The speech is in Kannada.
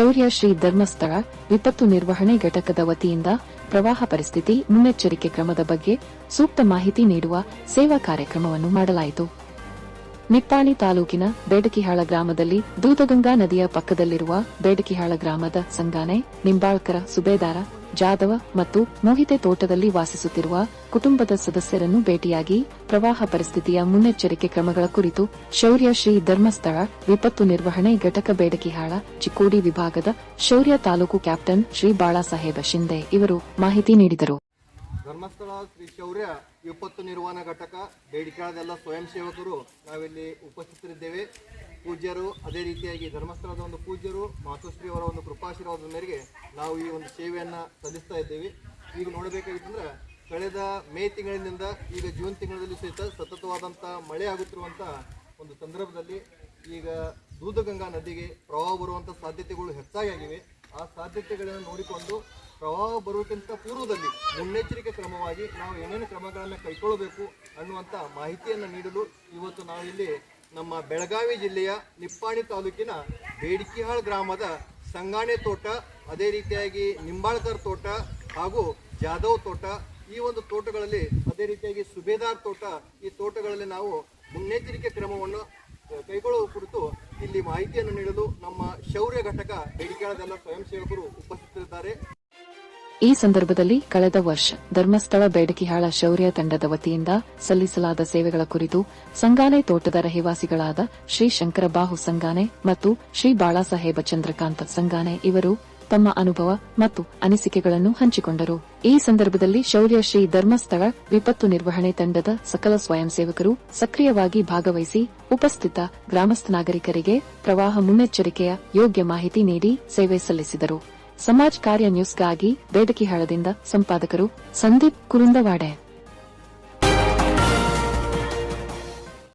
ಶೌರ್ಯ ಶ್ರೀ ಧರ್ಮಸ್ಥಳ ವಿಪತ್ತು ನಿರ್ವಹಣೆ ಘಟಕದ ವತಿಯಿಂದ ಪ್ರವಾಹ ಪರಿಸ್ಥಿತಿ ಮುನ್ನೆಚ್ಚರಿಕೆ ಕ್ರಮದ ಬಗ್ಗೆ ಸೂಕ್ತ ಮಾಹಿತಿ ನೀಡುವ ಸೇವಾ ಕಾರ್ಯಕ್ರಮವನ್ನು ಮಾಡಲಾಯಿತು. ನಿಪ್ಪಾಣಿ ತಾಲೂಕಿನ ಬೇಡಕಿಹಾಳ ಗ್ರಾಮದಲ್ಲಿ ದೂದಗಂಗಾ ನದಿಯ ಪಕ್ಕದಲ್ಲಿರುವ ಬೇಡಕಿಹಾಳ ಗ್ರಾಮದ ಸಂಗಾನೆ ನಿಂಬಾಳ್ಕರ ಸುಬೇದಾರ ಜಾದವ ಮತ್ತು ಮೋಹಿತೆ ತೋಟದಲ್ಲಿ ವಾಸಿಸುತ್ತಿರುವ ಕುಟುಂಬದ ಸದಸ್ಯರನ್ನು ಭೇಟಿಯಾಗಿ ಪ್ರವಾಹ ಪರಿಸ್ಥಿತಿಯ ಮುನ್ನೆಚ್ಚರಿಕೆ ಕ್ರಮಗಳ ಕುರಿತು ಶೌರ್ಯ ಶ್ರೀ ಧರ್ಮಸ್ಥಳ ವಿಪತ್ತು ನಿರ್ವಹಣೆ ಘಟಕ ಬೇಡಕಿಹಾಳ, ಚಿಕ್ಕೋಡಿ ವಿಭಾಗದ ಶೌರ್ಯ ತಾಲೂಕು ಕ್ಯಾಪ್ಟನ್ ಶ್ರೀ ಬಾಳಾಸಾಹೇಬ ಶಿಂದೆ ಇವರು ಮಾಹಿತಿ ನೀಡಿದರು. ಧರ್ಮಸ್ಥಳ ಶ್ರೀ ಶೌರ್ಯ ವಿಪತ್ತು ನಿರ್ವಹಣಾ ಘಟಕ ಬೇಡಿಕೆಯಾದ ಸ್ವಯಂ ಸೇವಕರು ನಾವಿಲ್ಲಿ ಉಪಸ್ಥಿತರಿದ್ದೇವೆ. ಪೂಜ್ಯರು, ಅದೇ ರೀತಿಯಾಗಿ ಧರ್ಮಸ್ಥಳದ ಒಂದು ಪೂಜ್ಯರು ಮಾತುಶ್ರೀ ಅವರ ಒಂದು ಕೃಪಾಶೀರ್ವಾದದ ಮೇರೆಗೆ ನಾವು ಈ ಒಂದು ಸೇವೆಯನ್ನು ಸಲ್ಲಿಸ್ತಾ ಇದ್ದೀವಿ. ಈಗ ನೋಡಬೇಕಾಗಿತ್ತಂದ್ರೆ, ಕಳೆದ ಮೇ ತಿಂಗಳಿನಿಂದ ಈಗ ಜೂನ್ ತಿಂಗಳಲ್ಲಿ ಸಹಿತ ಸತತವಾದಂಥ ಮಳೆ ಆಗುತ್ತಿರುವಂಥ ಒಂದು ಸಂದರ್ಭದಲ್ಲಿ ಈಗ ದೂದಗಂಗಾ ನದಿಗೆ ಪ್ರವಾಹ ಬರುವಂಥ ಸಾಧ್ಯತೆಗಳು ಹೆಚ್ಚಾಗಿವೆ ಆ ಸಾಧ್ಯತೆಗಳನ್ನು ನೋಡಿಕೊಂಡು ಪ್ರವಾಹ ಬರುವುದಕ್ಕಿಂತ ಪೂರ್ವದಲ್ಲಿ ಮುನ್ನೆಚ್ಚರಿಕೆ ಕ್ರಮವಾಗಿ ನಾವು ಏನೇನು ಕ್ರಮಗಳನ್ನು ಕೈಗೊಳ್ಳಬೇಕು ಅನ್ನುವಂಥ ಮಾಹಿತಿಯನ್ನು ನೀಡಲು ಇವತ್ತು ನಾವಿಲ್ಲಿ ನಮ್ಮ ಬೆಳಗಾವಿ ಜಿಲ್ಲೆಯ ನಿಪ್ಪಾಣಿ ತಾಲೂಕಿನ ಬೇಡಿಕಿಹಾಳ್ ಗ್ರಾಮದ ಸಂಗಾಣೆ ತೋಟ, ಅದೇ ರೀತಿಯಾಗಿ ನಿಂಬಾಳ್ಕರ್ ತೋಟ ಹಾಗೂ ಜಾಧವ್ ತೋಟ, ಈ ಒಂದು ತೋಟಗಳಲ್ಲಿ ಅದೇ ರೀತಿಯಾಗಿ ಸುಬೇದಾರ್ ತೋಟ, ಈ ತೋಟಗಳಲ್ಲಿ ನಾವು ಮುನ್ನೆಚ್ಚರಿಕೆ ಕ್ರಮವನ್ನು ಕೈಗೊಳ್ಳುವ ಕುರಿತು ಇಲ್ಲಿ ಮಾಹಿತಿಯನ್ನು ನೀಡಲು ನಮ್ಮ ಶೌರ್ಯ ಘಟಕ ಬೇಡಿಕೆಯಾಳದೆಲ್ಲ ಸ್ವಯಂ ಸೇವಕರು ಉಪಸ್ಥಿತರಿದ್ದಾರೆ. ಈ ಸಂದರ್ಭದಲ್ಲಿ ಕಳೆದ ವರ್ಷ ಧರ್ಮಸ್ಥಳ ಬೇಡಕಿಹಾಳ ಶೌರ್ಯ ತಂಡದ ವತಿಯಿಂದ ಸಲ್ಲಿಸಲಾದ ಸೇವೆಗಳ ಕುರಿತು ಸಂಗಾನೆ ತೋಟದ ರಹಿವಾಸಿಗಳಾದ ಶ್ರೀ ಶಂಕರಬಾಹು ಸಂಗಾನೆ ಮತ್ತು ಶ್ರೀ ಬಾಳಾಸಾಹೇಬ ಚಂದ್ರಕಾಂತ ಸಂಗಾನೆ ಇವರು ತಮ್ಮ ಅನುಭವ ಮತ್ತು ಅನಿಸಿಕೆಗಳನ್ನು ಹಂಚಿಕೊಂಡರು. ಈ ಸಂದರ್ಭದಲ್ಲಿ ಶೌರ್ಯ ಶ್ರೀ ಧರ್ಮಸ್ಥಳ ವಿಪತ್ತು ನಿರ್ವಹಣೆ ತಂಡದ ಸಕಲ ಸ್ವಯಂ ಸೇವಕರು ಸಕ್ರಿಯವಾಗಿ ಭಾಗವಹಿಸಿ ಉಪಸ್ಥಿತ ಗ್ರಾಮಸ್ಥ ನಾಗರಿಕರಿಗೆ ಪ್ರವಾಹ ಮುನ್ನೆಚ್ಚರಿಕೆಯ ಯೋಗ್ಯ ಮಾಹಿತಿ ನೀಡಿ ಸೇವೆ ಸಲ್ಲಿಸಿದರು. ಸಮಾಜ್ ಕಾರ್ಯ ನ್ಯೂಸ್ಗಾಗಿ ಬೇಡಕಿಹಾಳದಿಂದ ಸಂಪಾದಕರು ಸಂದೀಪ್ ಕುರುಂದವಾಡೆ.